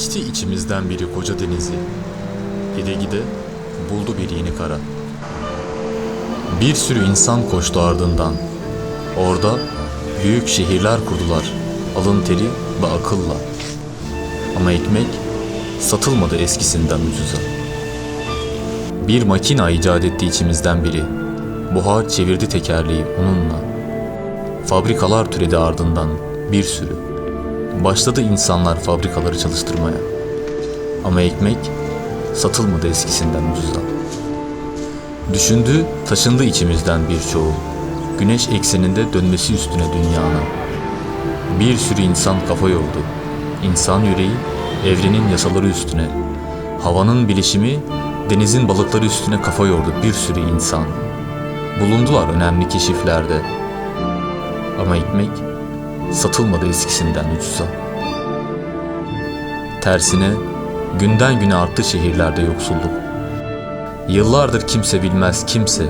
Geçti içimizden biri koca denizi. Gide gide buldu bir yeni kara. Bir sürü insan koştu ardından. Orada büyük şehirler kurdular. Alın teri ve akılla. Ama ekmek satılmadı eskisinden ucuza. Bir makina icat etti içimizden biri. Buhar çevirdi tekerleği onunla. Fabrikalar türedi ardından bir sürü. Başladı insanlar fabrikaları çalıştırmaya. Ama ekmek satılmadı eskisinden ucuza. Düşündü, taşındı içimizden birçoğu. Güneş ekseninde dönmesi üstüne dünyanın. Bir sürü insan kafa yordu. İnsan yüreği evrenin yasaları üstüne. Havanın bilişimi denizin balıkları üstüne kafa yordu bir sürü insan. Bulundular önemli keşiflerde. Ama ekmek satılmadı eskisinden ucuza. Tersine günden güne arttı şehirlerde yoksulluk. Yıllardır kimse bilmez kimse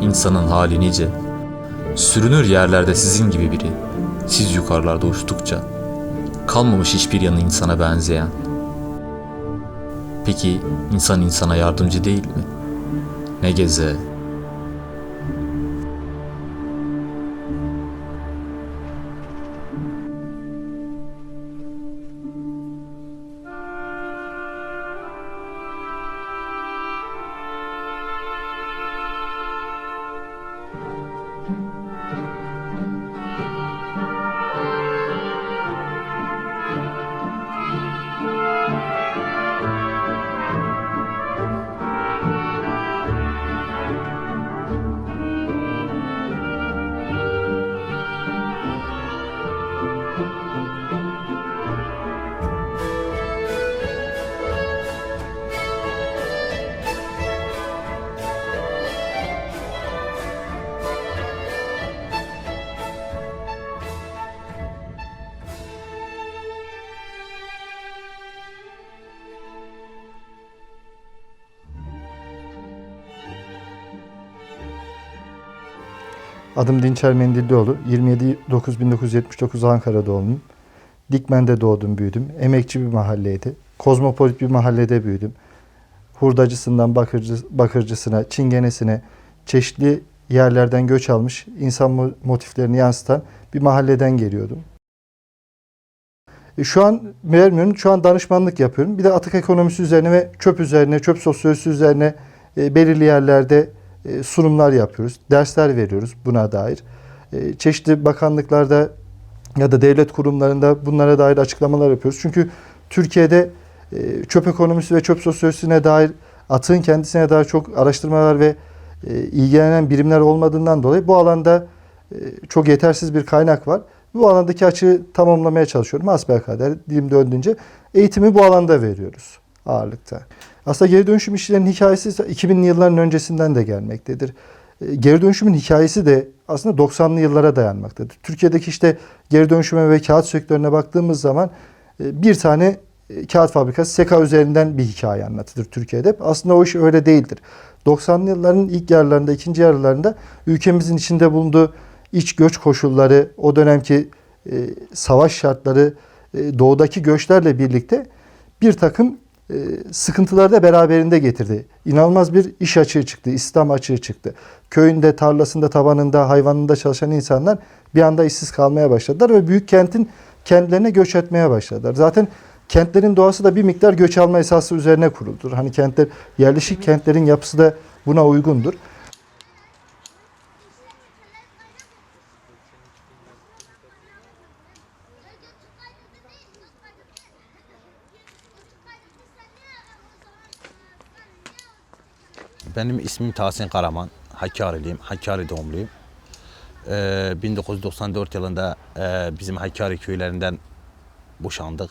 insanın hali nice. Sürünür yerlerde sizin gibi biri. Siz yukarılarda uçtukça. Kalmamış hiçbir yanı insana benzeyen. Peki insan insana yardımcı değil mi? Ne geze, Adım Dinçer Mendillioğlu. 27-9-1979 Ankara doğumluyum. Dikmen'de doğdum, büyüdüm. Emekçi bir mahalleydi. Kozmopolit bir mahallede büyüdüm. Hurdacısından bakırcı, bakırcısına, çingenesine çeşitli yerlerden göç almış, insan mo- motiflerini yansıtan bir mahalleden geliyordum. E, Şu an vermiyorum, şu an danışmanlık yapıyorum. Bir de atık ekonomisi üzerine ve çöp üzerine, çöp sosyolojisi üzerine e, belirli yerlerde e, sunumlar yapıyoruz, dersler veriyoruz buna dair. E, Çeşitli bakanlıklarda ya da devlet kurumlarında bunlara dair açıklamalar yapıyoruz. Çünkü Türkiye'de e, çöp ekonomisi ve çöp sosyolojisine dair atığın kendisine dair çok araştırmalar ve ilgilenen birimler olmadığından dolayı bu alanda çok yetersiz bir kaynak var. Bu alandaki açığı tamamlamaya çalışıyorum. Hasbelkader dilim döndüğünce eğitimi bu alanda veriyoruz ağırlıkta. Aslında geri dönüşüm işlerinin hikayesi ise 2000'li yılların öncesinden de gelmektedir. E, Geri dönüşümün hikayesi de aslında 90'lı yıllara dayanmaktadır. Türkiye'deki işte geri dönüşüme ve kağıt sektörüne baktığımız zaman e, bir tane e, kağıt fabrikası Seka üzerinden bir hikaye anlatılır Türkiye'de. Aslında o iş öyle değildir. 90'lı yılların ilk yarılarında, ikinci yarılarında ülkemizin içinde bulunduğu iç göç koşulları, o dönemki e, savaş şartları, doğudaki göçlerle birlikte bir takım sıkıntıları da beraberinde getirdi. İnanılmaz bir iş açığı çıktı, İslam açığı çıktı. Köyünde, tarlasında, tabanında, hayvanında çalışan insanlar bir anda işsiz kalmaya başladılar ve büyük kentin kentlerine göç etmeye başladılar. Zaten kentlerin doğası da bir miktar göç alma esası üzerine kuruldur. Hani kentler, yerleşik kentlerin yapısı da buna uygundur. Benim ismim Tahsin Karaman. Hakkari'liyim. Hakkari doğumluyum. Ee, 1994 yılında e, bizim Hakkari köylerinden boşandık.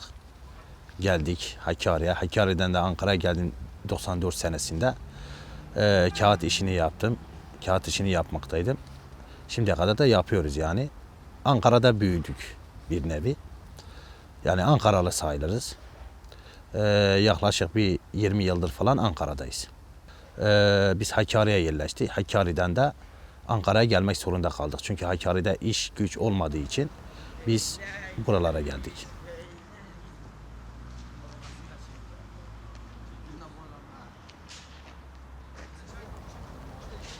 Geldik Hakkari'ye. Hakkari'den de Ankara'ya geldim 94 senesinde. Ee, kağıt işini yaptım. Kağıt işini yapmaktaydım. Şimdiye kadar da yapıyoruz yani. Ankara'da büyüdük bir nevi. Yani Ankaralı sayılırız. Ee, yaklaşık bir 20 yıldır falan Ankara'dayız e, biz Hakkari'ye yerleştik. Hakkari'den de Ankara'ya gelmek zorunda kaldık. Çünkü Hakkari'de iş güç olmadığı için biz buralara geldik.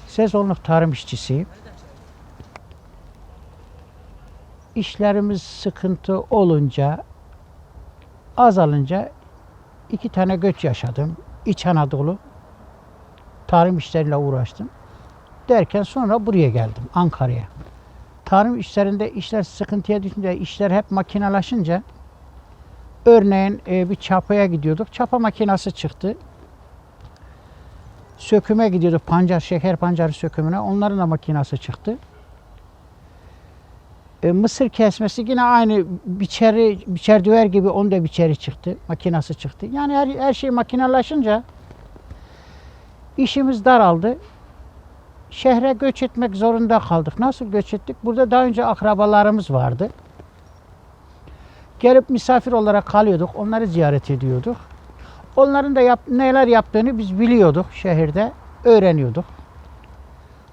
Sezonluk tarım işçisiyim. İşlerimiz sıkıntı olunca, azalınca iki tane göç yaşadım. İç Anadolu, Tarım işleriyle uğraştım. Derken sonra buraya geldim, Ankara'ya. Tarım işlerinde işler sıkıntıya düşünce, işler hep makinalaşınca örneğin e, bir çapaya gidiyorduk. Çapa makinası çıktı. Söküme gidiyorduk. Pancar, şeker pancarı sökümüne. Onların da makinası çıktı. E, mısır kesmesi yine aynı biçeri, biçer düver gibi onun da biçeri çıktı. Makinası çıktı. Yani her, her şey makinalaşınca işimiz daraldı. Şehre göç etmek zorunda kaldık. Nasıl göç ettik? Burada daha önce akrabalarımız vardı. Gelip misafir olarak kalıyorduk. Onları ziyaret ediyorduk. Onların da yap, neler yaptığını biz biliyorduk şehirde. Öğreniyorduk.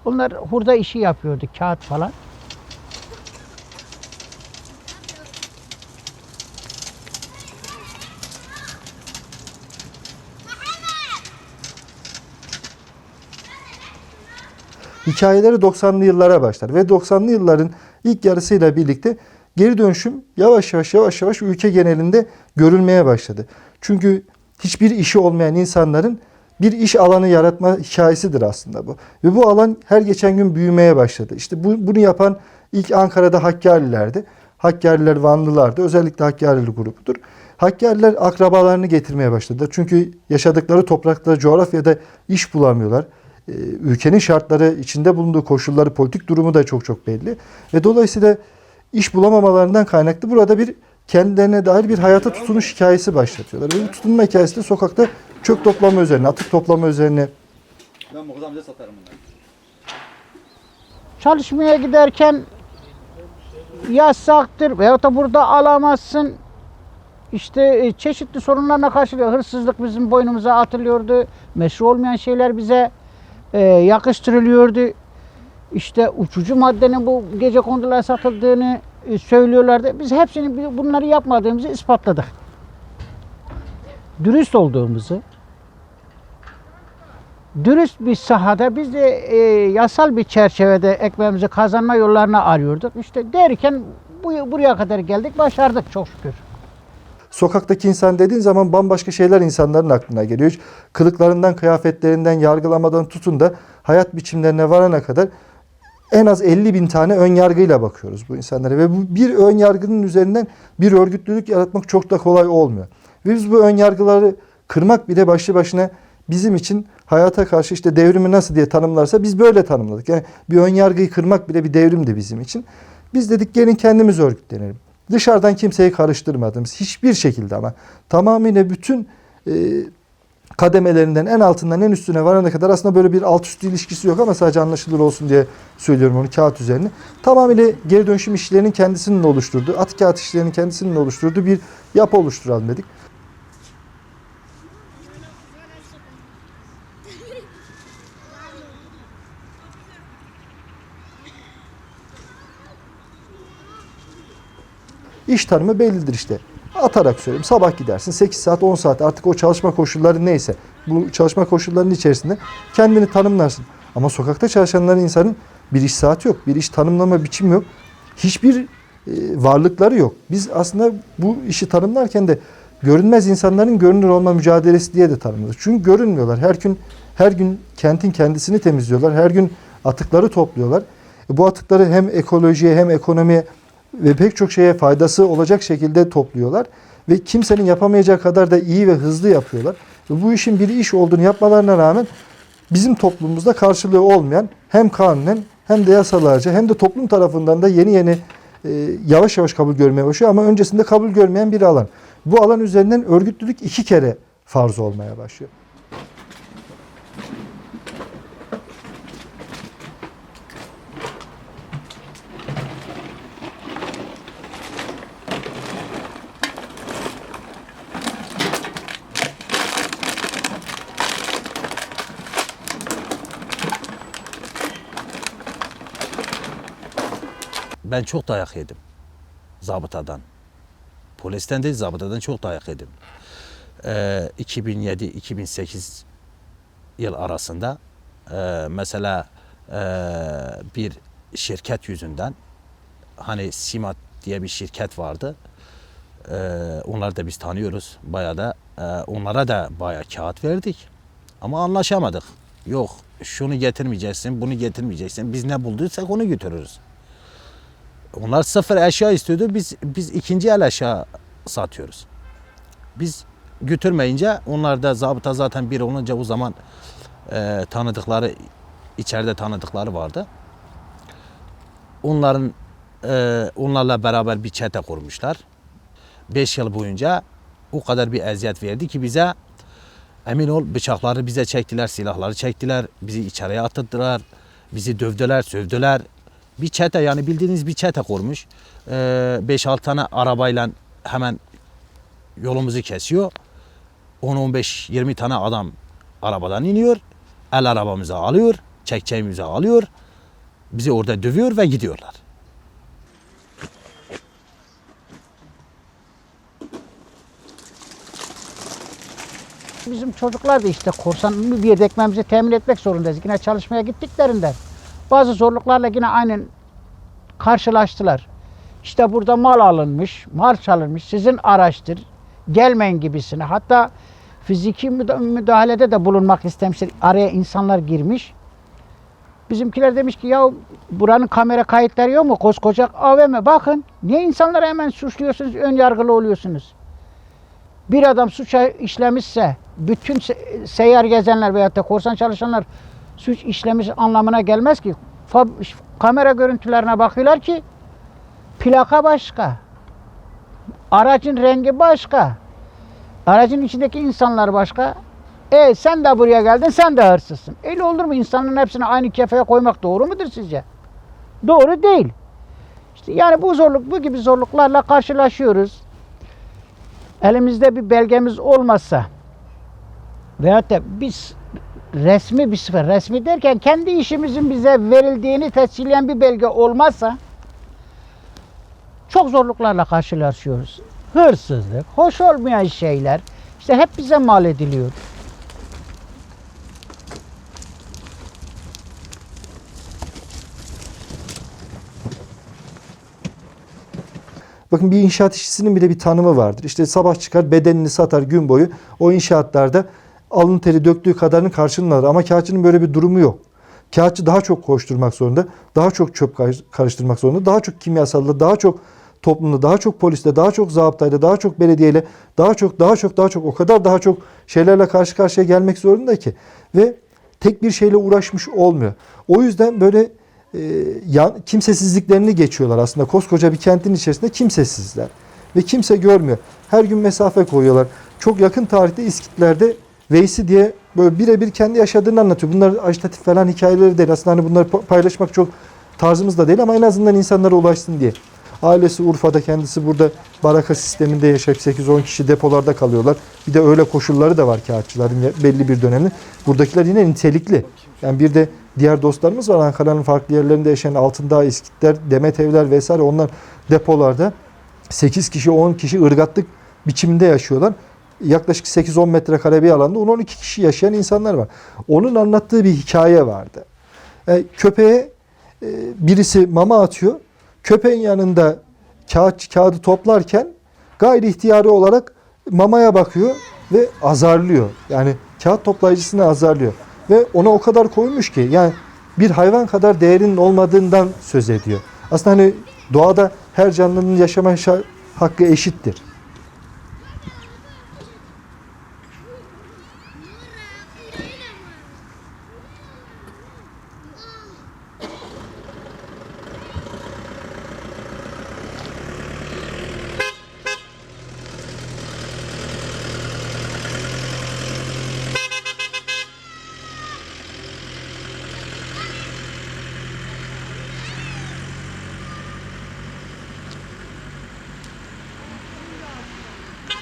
Onlar hurda işi yapıyordu. Kağıt falan. Hikayeleri 90'lı yıllara başlar ve 90'lı yılların ilk yarısıyla birlikte geri dönüşüm yavaş yavaş yavaş yavaş ülke genelinde görülmeye başladı. Çünkü hiçbir işi olmayan insanların bir iş alanı yaratma hikayesidir aslında bu. Ve bu alan her geçen gün büyümeye başladı. İşte bu, bunu yapan ilk Ankara'da Hakkarilerdi. Hakkariler Vanlılardı. Özellikle Hakkarili grubudur. Hakkariler akrabalarını getirmeye başladı. Çünkü yaşadıkları toprakta, coğrafyada iş bulamıyorlar. Ee, ülkenin şartları, içinde bulunduğu koşulları, politik durumu da çok çok belli. Ve dolayısıyla iş bulamamalarından kaynaklı burada bir kendilerine dair bir hayata tutunuş hikayesi başlatıyorlar. Ve bu tutunma hikayesi de sokakta çök toplama üzerine, atık toplama üzerine Ben Muhaz amca satarım bunları. Çalışmaya giderken yasaktır veyahut da burada alamazsın. İşte e, çeşitli sorunlarla karşılıyor. Hırsızlık bizim boynumuza atılıyordu. Meşru olmayan şeyler bize e, yakıştırılıyordu. İşte uçucu maddenin bu gece kondulara satıldığını e, söylüyorlardı. Biz hepsini bunları yapmadığımızı ispatladık. Dürüst olduğumuzu, dürüst bir sahada biz de e, yasal bir çerçevede ekmeğimizi kazanma yollarını arıyorduk. İşte derken bu, buraya kadar geldik, başardık çok şükür. Sokaktaki insan dediğin zaman bambaşka şeyler insanların aklına geliyor. Kılıklarından, kıyafetlerinden, yargılamadan tutun da hayat biçimlerine varana kadar en az 50 bin tane ön yargıyla bakıyoruz bu insanlara. Ve bu bir ön yargının üzerinden bir örgütlülük yaratmak çok da kolay olmuyor. Ve biz bu ön yargıları kırmak bile başlı başına bizim için hayata karşı işte devrimi nasıl diye tanımlarsa biz böyle tanımladık. Yani bir ön yargıyı kırmak bile bir devrimdi bizim için. Biz dedik gelin kendimiz örgütlenelim. Dışarıdan kimseyi karıştırmadığımız hiçbir şekilde ama tamamıyla bütün e, kademelerinden en altından en üstüne varana kadar aslında böyle bir alt üst ilişkisi yok ama sadece anlaşılır olsun diye söylüyorum onu kağıt üzerine. Tamamıyla geri dönüşüm işçilerinin kendisinin oluşturduğu, at kağıt işçilerinin kendisinin oluşturduğu bir yapı oluşturalım dedik. İş tanımı bellidir işte. Atarak söyleyeyim. Sabah gidersin 8 saat 10 saat artık o çalışma koşulları neyse. Bu çalışma koşullarının içerisinde kendini tanımlarsın. Ama sokakta çalışanların insanın bir iş saati yok. Bir iş tanımlama biçimi yok. Hiçbir e, varlıkları yok. Biz aslında bu işi tanımlarken de görünmez insanların görünür olma mücadelesi diye de tanımladık. Çünkü görünmüyorlar. Her gün her gün kentin kendisini temizliyorlar. Her gün atıkları topluyorlar. E, bu atıkları hem ekolojiye hem ekonomiye ve pek çok şeye faydası olacak şekilde topluyorlar. Ve kimsenin yapamayacağı kadar da iyi ve hızlı yapıyorlar. Ve bu işin bir iş olduğunu yapmalarına rağmen bizim toplumumuzda karşılığı olmayan hem kanunen hem de yasalarca hem de toplum tarafından da yeni yeni e, yavaş yavaş kabul görmeye başlıyor ama öncesinde kabul görmeyen bir alan. Bu alan üzerinden örgütlülük iki kere farz olmaya başlıyor. Ben çok dayak yedim. Zabıtadan. Polisten değil zabıtadan çok dayak yedim. Ee, 2007-2008 yıl arasında e, mesela e, bir şirket yüzünden hani Simat diye bir şirket vardı. E, onları da biz tanıyoruz. Bayağı da e, onlara da bayağı kağıt verdik. Ama anlaşamadık. Yok şunu getirmeyeceksin, bunu getirmeyeceksin. Biz ne bulduysak onu götürürüz. Onlar sıfır eşya istiyordu. Biz biz ikinci el eşya satıyoruz. Biz götürmeyince onlar da zabıta zaten bir olunca o zaman e, tanıdıkları içeride tanıdıkları vardı. Onların e, onlarla beraber bir çete kurmuşlar. 5 yıl boyunca o kadar bir eziyet verdi ki bize emin ol bıçakları bize çektiler, silahları çektiler, bizi içeriye attılar, bizi dövdüler, sövdüler. Bir çete yani bildiğiniz bir çete kurmuş. 5-6 tane arabayla hemen yolumuzu kesiyor. 10-15-20 tane adam arabadan iniyor. El arabamızı alıyor, çekçeğimizi alıyor. Bizi orada dövüyor ve gidiyorlar. Bizim çocuklar da işte korsan bir yerde ekmeğimizi temin etmek zorundayız. Yine çalışmaya gittiklerinde bazı zorluklarla yine aynen karşılaştılar. İşte burada mal alınmış, mal çalınmış, sizin araçtır, gelmeyin gibisine. Hatta fiziki müda- müdahalede de bulunmak istemişler. Araya insanlar girmiş. Bizimkiler demiş ki ya buranın kamera kayıtları yok mu? Koskoca AVM bakın. Niye insanları hemen suçluyorsunuz, ön yargılı oluyorsunuz? bir adam suç işlemişse bütün se- seyyar gezenler veyahut da korsan çalışanlar suç işlemiş anlamına gelmez ki. Fab- kamera görüntülerine bakıyorlar ki plaka başka. Aracın rengi başka. Aracın içindeki insanlar başka. E sen de buraya geldin sen de hırsızsın. Öyle olur mu? İnsanların hepsini aynı kefeye koymak doğru mudur sizce? Doğru değil. İşte yani bu zorluk, bu gibi zorluklarla karşılaşıyoruz elimizde bir belgemiz olmasa veyahut da biz resmi bir sıfır, resmi derken kendi işimizin bize verildiğini tescilleyen bir belge olmazsa çok zorluklarla karşılaşıyoruz. Hırsızlık, hoş olmayan şeyler işte hep bize mal ediliyor. Bakın bir inşaat işçisinin bile bir tanımı vardır. İşte sabah çıkar bedenini satar gün boyu. O inşaatlarda alın teri döktüğü kadarını karşılığını alır. Ama kağıtçının böyle bir durumu yok. Kağıtçı daha çok koşturmak zorunda, daha çok çöp kar- karıştırmak zorunda, daha çok kimyasalda, daha çok toplumda, daha çok poliste, daha çok zabıtayla, daha çok belediyeyle, daha çok, daha çok, daha çok, o kadar daha çok şeylerle karşı karşıya gelmek zorunda ki. Ve tek bir şeyle uğraşmış olmuyor. O yüzden böyle e, yan, kimsesizliklerini geçiyorlar aslında. Koskoca bir kentin içerisinde kimsesizler. Ve kimse görmüyor. Her gün mesafe koyuyorlar. Çok yakın tarihte İskitler'de Veysi diye böyle birebir kendi yaşadığını anlatıyor. Bunlar ajitatif falan hikayeleri değil. Aslında hani bunları pa- paylaşmak çok tarzımız da değil ama en azından insanlara ulaşsın diye. Ailesi Urfa'da kendisi burada baraka sisteminde yaşayıp 8-10 kişi depolarda kalıyorlar. Bir de öyle koşulları da var kağıtçıların belli bir dönemde. Buradakiler yine nitelikli. Yani bir de diğer dostlarımız var Ankara'nın farklı yerlerinde yaşayan Altındağ, İskitler, Demet Evler vesaire onlar depolarda 8 kişi 10 kişi ırgatlık biçiminde yaşıyorlar. Yaklaşık 8-10 metrekare bir alanda 10-12 kişi yaşayan insanlar var. Onun anlattığı bir hikaye vardı. E, köpeğe e, birisi mama atıyor. Köpeğin yanında kağıt kağıdı toplarken gayri ihtiyari olarak mamaya bakıyor ve azarlıyor. Yani kağıt toplayıcısını azarlıyor. Ve ona o kadar koymuş ki yani bir hayvan kadar değerinin olmadığından söz ediyor. Aslında hani doğada her canlının yaşama şa- hakkı eşittir.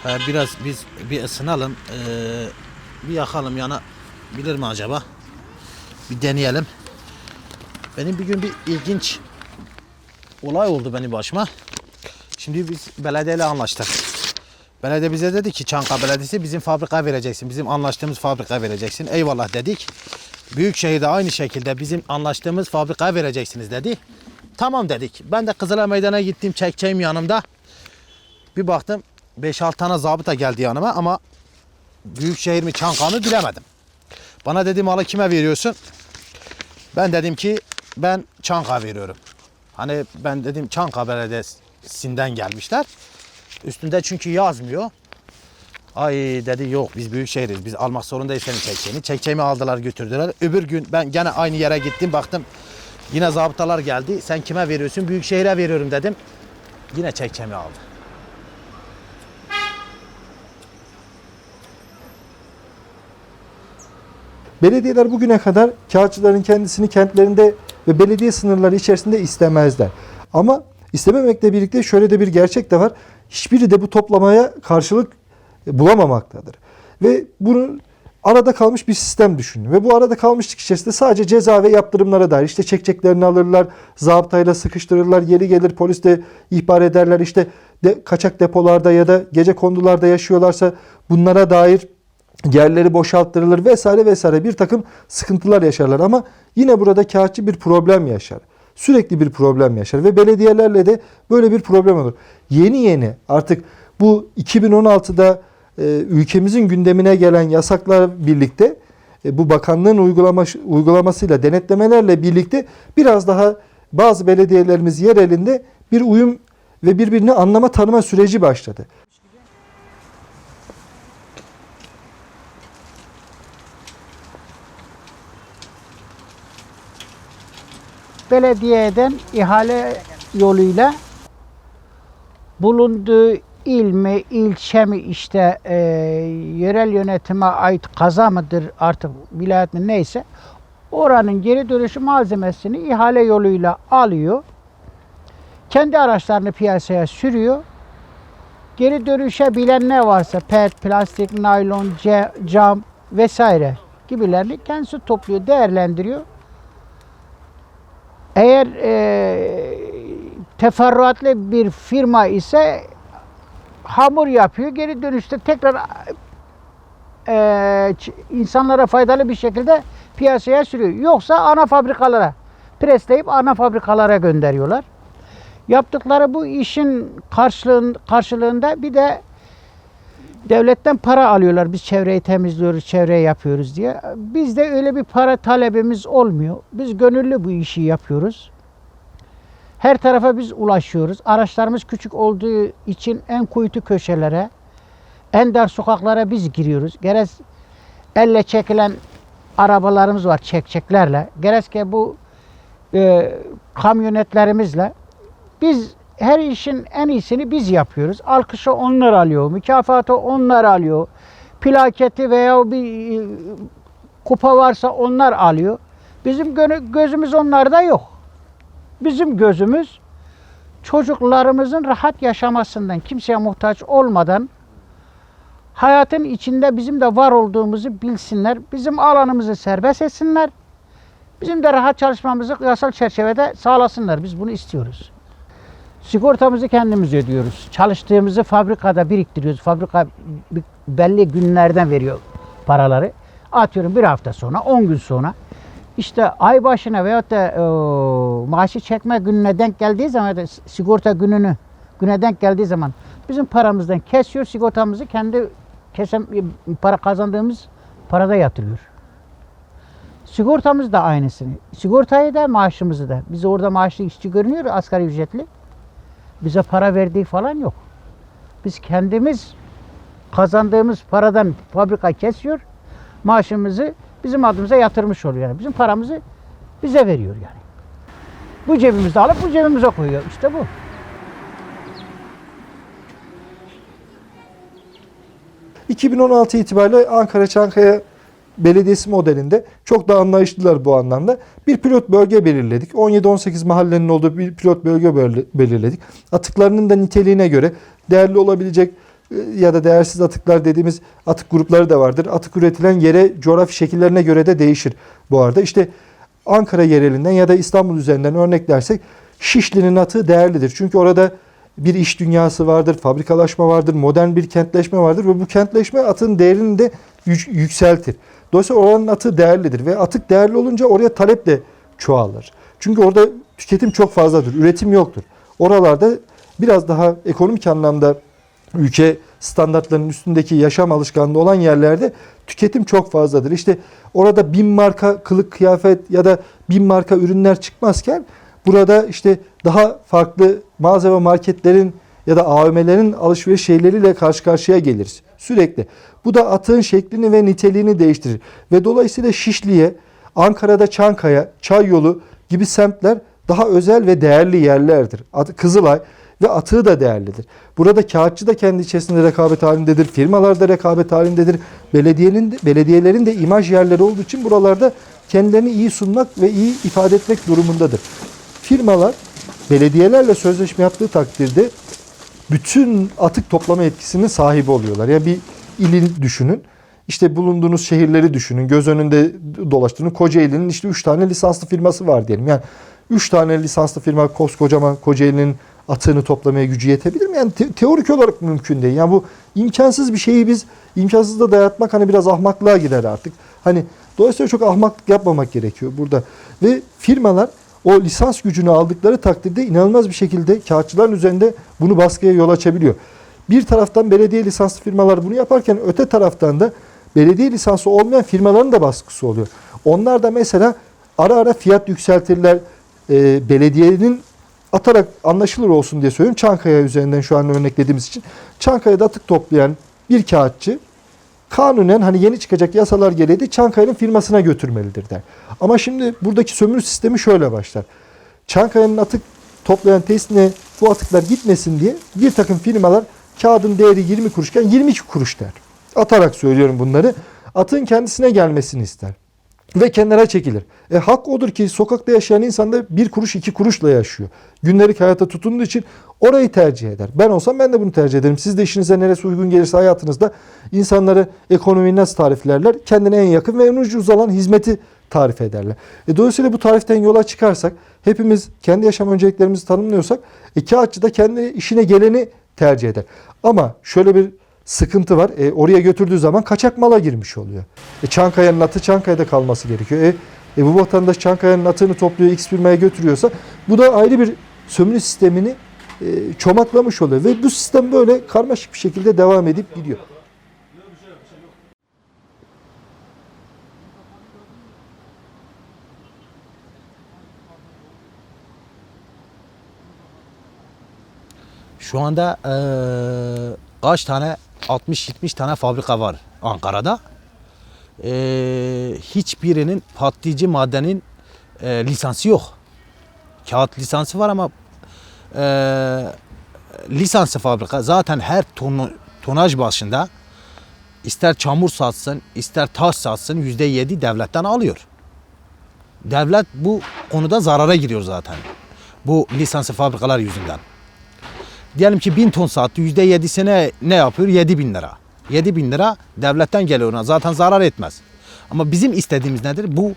Ee, biraz biz bir ısınalım. Ee, bir yakalım yana bilir mi acaba? Bir deneyelim. Benim bir gün bir ilginç olay oldu benim başıma. Şimdi biz belediyeyle anlaştık. Belediye bize dedi ki Çankaya Belediyesi bizim fabrika vereceksin. Bizim anlaştığımız fabrika vereceksin. Eyvallah dedik. Büyükşehir'de aynı şekilde bizim anlaştığımız fabrikaya vereceksiniz dedi. Tamam dedik. Ben de Kızılay Meydan'a gittim çekeceğim yanımda. Bir baktım 5-6 tane zabıta geldi yanıma ama Büyükşehir mi Çankaya mı bilemedim. Bana dedi malı kime veriyorsun? Ben dedim ki ben Çankaya veriyorum. Hani ben dedim Çankaya Belediyesi'nden gelmişler. Üstünde çünkü yazmıyor. Ay dedi yok biz büyük şehiriz. Biz almak zorundayız senin çekçeğini. Çekçeğimi aldılar götürdüler. Öbür gün ben gene aynı yere gittim baktım. Yine zabıtalar geldi. Sen kime veriyorsun? Büyük şehire veriyorum dedim. Yine çekçemi aldı. Belediyeler bugüne kadar kağıtçıların kendisini kentlerinde ve belediye sınırları içerisinde istemezler. Ama istememekle birlikte şöyle de bir gerçek de var. Hiçbiri de bu toplamaya karşılık bulamamaktadır. Ve bunun arada kalmış bir sistem düşünün. Ve bu arada kalmışlık içerisinde sadece ceza ve yaptırımlara dair işte çekçeklerini alırlar, zabıtayla sıkıştırırlar, yeri gelir polis de ihbar ederler. işte de, kaçak depolarda ya da gece kondularda yaşıyorlarsa bunlara dair yerleri boşalttırılır vesaire vesaire bir takım sıkıntılar yaşarlar ama yine burada kağıtçı bir problem yaşar. Sürekli bir problem yaşar ve belediyelerle de böyle bir problem olur. Yeni yeni artık bu 2016'da e, ülkemizin gündemine gelen yasaklar birlikte e, bu bakanlığın uygulama, uygulamasıyla denetlemelerle birlikte biraz daha bazı belediyelerimiz yer elinde bir uyum ve birbirini anlama tanıma süreci başladı. Belediyeden ihale yoluyla bulunduğu il mi, ilçe mi işte e, yerel yönetime ait kaza mıdır artık vilayet mi neyse oranın geri dönüşü malzemesini ihale yoluyla alıyor. Kendi araçlarını piyasaya sürüyor. Geri dönüşebilen ne varsa pet, plastik, naylon, cam vesaire gibilerini kendisi topluyor, değerlendiriyor. Eğer e, teferruatlı bir firma ise hamur yapıyor. Geri dönüşte tekrar e, insanlara faydalı bir şekilde piyasaya sürüyor. Yoksa ana fabrikalara presleyip ana fabrikalara gönderiyorlar. Yaptıkları bu işin karşılığın, karşılığında bir de devletten para alıyorlar. Biz çevreyi temizliyoruz, çevreyi yapıyoruz diye. Bizde öyle bir para talebimiz olmuyor. Biz gönüllü bu işi yapıyoruz. Her tarafa biz ulaşıyoruz. Araçlarımız küçük olduğu için en kuytu köşelere, en dar sokaklara biz giriyoruz. Gerek elle çekilen arabalarımız var çekçeklerle. Gerekse bu e, kamyonetlerimizle biz her işin en iyisini biz yapıyoruz. Alkışı onlar alıyor, mükafatı onlar alıyor. Plaketi veya bir e, kupa varsa onlar alıyor. Bizim gözümüz onlarda yok. Bizim gözümüz çocuklarımızın rahat yaşamasından, kimseye muhtaç olmadan hayatın içinde bizim de var olduğumuzu bilsinler. Bizim alanımızı serbest etsinler. Bizim de rahat çalışmamızı yasal çerçevede sağlasınlar. Biz bunu istiyoruz. Sigortamızı kendimiz ödüyoruz. Çalıştığımızı fabrikada biriktiriyoruz. Fabrika belli günlerden veriyor paraları. Atıyorum bir hafta sonra, 10 gün sonra. İşte ay başına veyahut da e, maaşı çekme gününe denk geldiği zaman da sigorta gününü güne denk geldiği zaman bizim paramızdan kesiyor sigortamızı kendi kesem para kazandığımız parada yatırıyor. Sigortamız da aynısını. Sigortayı da maaşımızı da. Biz orada maaşlı işçi görünüyor asgari ücretli. Bize para verdiği falan yok. Biz kendimiz kazandığımız paradan fabrika kesiyor. Maaşımızı bizim adımıza yatırmış oluyor. Yani bizim paramızı bize veriyor yani. Bu cebimizde alıp bu cebimize koyuyor. İşte bu. ...2016 itibariyle Ankara Çankaya Belediyesi modelinde çok da anlayışlılar bu anlamda. Bir pilot bölge belirledik. 17-18 mahallenin olduğu bir pilot bölge belirle- belirledik. Atıklarının da niteliğine göre değerli olabilecek e, ya da değersiz atıklar dediğimiz atık grupları da vardır. Atık üretilen yere, coğrafi şekillerine göre de değişir bu arada. İşte Ankara yerelinden ya da İstanbul üzerinden örneklersek Şişli'nin atığı değerlidir. Çünkü orada bir iş dünyası vardır, fabrikalaşma vardır, modern bir kentleşme vardır ve bu kentleşme atın değerini de yükseltir. Dolayısıyla oranın atığı değerlidir ve atık değerli olunca oraya talep de çoğalır. Çünkü orada tüketim çok fazladır, üretim yoktur. Oralarda biraz daha ekonomik anlamda ülke standartlarının üstündeki yaşam alışkanlığı olan yerlerde tüketim çok fazladır. İşte orada bin marka kılık kıyafet ya da bin marka ürünler çıkmazken burada işte daha farklı mağaza ve marketlerin ya da AVM'lerin alışveriş şeyleriyle karşı karşıya geliriz sürekli. Bu da atığın şeklini ve niteliğini değiştirir. Ve dolayısıyla Şişli'ye, Ankara'da Çankaya, Çayyolu gibi semtler daha özel ve değerli yerlerdir. Kızılay ve atığı da değerlidir. Burada kağıtçı da kendi içerisinde rekabet halindedir. Firmalar da rekabet halindedir. Belediyenin belediyelerin de imaj yerleri olduğu için buralarda kendilerini iyi sunmak ve iyi ifade etmek durumundadır. Firmalar belediyelerle sözleşme yaptığı takdirde bütün atık toplama etkisinin sahibi oluyorlar. Yani bir ili düşünün. İşte bulunduğunuz şehirleri düşünün. Göz önünde dolaştığınız Kocaeli'nin işte 3 tane lisanslı firması var diyelim. Yani 3 tane lisanslı firma koskocaman Kocaeli'nin atığını toplamaya gücü yetebilir mi? Yani te- teorik olarak mümkün değil. Yani bu imkansız bir şeyi biz imkansız da dayatmak hani biraz ahmaklığa gider artık. Hani dolayısıyla çok ahmaklık yapmamak gerekiyor burada. Ve firmalar o lisans gücünü aldıkları takdirde inanılmaz bir şekilde kağıtçıların üzerinde bunu baskıya yol açabiliyor. Bir taraftan belediye lisanslı firmalar bunu yaparken öte taraftan da belediye lisansı olmayan firmaların da baskısı oluyor. Onlar da mesela ara ara fiyat yükseltirler. Ee, belediyenin atarak anlaşılır olsun diye söylüyorum. Çankaya üzerinden şu an örneklediğimiz için. Çankaya'da atık toplayan bir kağıtçı kanunen hani yeni çıkacak yasalar gereği Çankaya'nın firmasına götürmelidir der. Ama şimdi buradaki sömürü sistemi şöyle başlar. Çankaya'nın atık toplayan tesisine bu atıklar gitmesin diye bir takım firmalar kağıdın değeri 20 kuruşken 22 kuruş der. Atarak söylüyorum bunları. Atın kendisine gelmesini ister. Ve kenara çekilir. E hak odur ki sokakta yaşayan insan da bir kuruş iki kuruşla yaşıyor. Gündelik hayata tutunduğu için orayı tercih eder. Ben olsam ben de bunu tercih ederim. Siz de işinize neresi uygun gelirse hayatınızda insanları ekonomiyi nasıl tariflerler? Kendine en yakın ve en ucuz olan hizmeti tarif ederler. E dolayısıyla bu tariften yola çıkarsak hepimiz kendi yaşam önceliklerimizi tanımlıyorsak e, kağıtçı da kendi işine geleni tercih eder. Ama şöyle bir sıkıntı var. E, oraya götürdüğü zaman kaçak mala girmiş oluyor. E, Çankaya'nın atı Çankaya'da kalması gerekiyor. E, e, bu vatandaş Çankaya'nın atını topluyor X firmaya götürüyorsa bu da ayrı bir sömürü sistemini e, çomaklamış oluyor. Ve bu sistem böyle karmaşık bir şekilde devam edip gidiyor. Şu anda eee, kaç tane 60-70 tane fabrika var Ankara'da. Eee, hiçbirinin patlayıcı maddenin eee, lisansı yok. Kağıt lisansı var ama eee lisanslı fabrika zaten her ton, tonaj başında ister çamur satsın, ister taş satsın yüzde yedi devletten alıyor. Devlet bu konuda zarara giriyor zaten. Bu lisanslı fabrikalar yüzünden. Diyelim ki 1000 ton sattı %7'sine ne yapıyor? 7 bin lira. 7 bin lira devletten geliyor ona. Zaten zarar etmez. Ama bizim istediğimiz nedir? Bu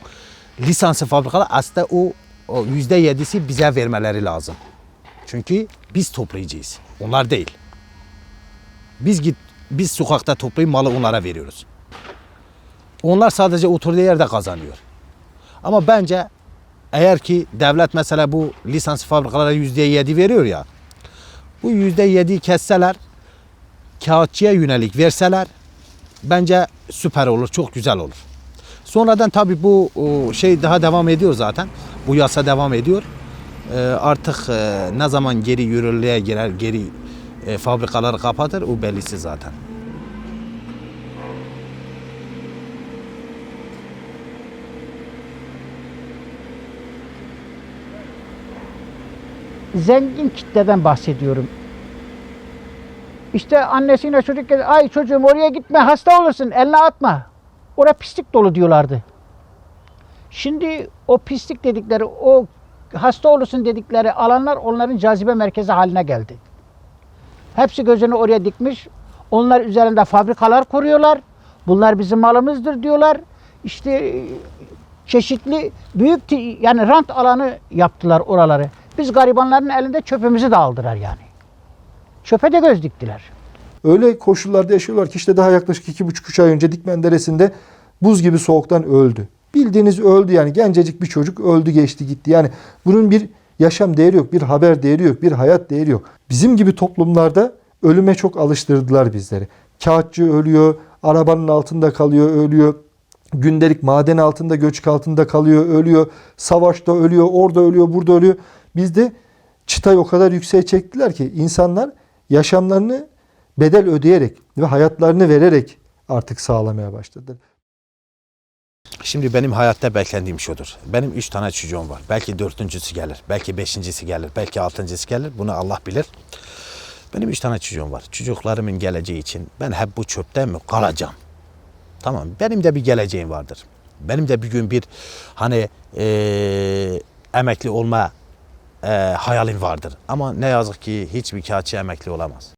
lisanslı fabrikalar aslında o, o %7'si bize vermeleri lazım. Çünkü biz toplayıcıyız. Onlar değil. Biz git biz sokakta toplayıp malı onlara veriyoruz. Onlar sadece oturduğu yerde kazanıyor. Ama bence eğer ki devlet mesela bu lisans fabrikalara %7 veriyor ya bu yüzde yedi kesseler, kağıtçıya yönelik verseler bence süper olur, çok güzel olur. Sonradan tabii bu o, şey daha devam ediyor zaten. Bu yasa devam ediyor. Ee, artık e, ne zaman geri yürürlüğe girer, geri e, fabrikaları kapatır o bellisi zaten. Zengin kitleden bahsediyorum. İşte annesiyle çocuk ay çocuğum oraya gitme hasta olursun eline atma. Oraya pislik dolu diyorlardı. Şimdi o pislik dedikleri o hasta olursun dedikleri alanlar onların cazibe merkezi haline geldi. Hepsi gözünü oraya dikmiş. Onlar üzerinde fabrikalar kuruyorlar. Bunlar bizim malımızdır diyorlar. İşte e, çeşitli büyük yani rant alanı yaptılar oraları. Biz garibanların elinde çöpümüzü de aldılar yani. Çöpe de göz diktiler. öyle koşullarda yaşıyorlar ki işte daha yaklaşık iki buçuk üç ay önce Dikmen Deresi'nde buz gibi soğuktan öldü. Bildiğiniz öldü yani gencecik bir çocuk öldü geçti gitti. Yani bunun bir yaşam değeri yok, bir haber değeri yok, bir hayat değeri yok. Bizim gibi toplumlarda ölüme çok alıştırdılar bizleri. Kağıtçı ölüyor, arabanın altında kalıyor, ölüyor. Gündelik maden altında, göçük altında kalıyor, ölüyor. Savaşta ölüyor, orada ölüyor, burada ölüyor. Bizde çıtayı o kadar yükseğe çektiler ki insanlar yaşamlarını bedel ödeyerek ve hayatlarını vererek artık sağlamaya başladılar. Şimdi benim hayatta beklendiğim şudur. Benim üç tane çocuğum var. Belki dördüncüsü gelir, belki beşincisi gelir, belki altıncısı gelir. Bunu Allah bilir. Benim üç tane çocuğum var. Çocuklarımın geleceği için ben hep bu çöpte mi kalacağım? Tamam. Benim de bir geleceğim vardır. Benim de bir gün bir hani eee, emekli olma eee, hayalim vardır. Ama ne yazık ki hiçbir kağıtçı emekli olamaz.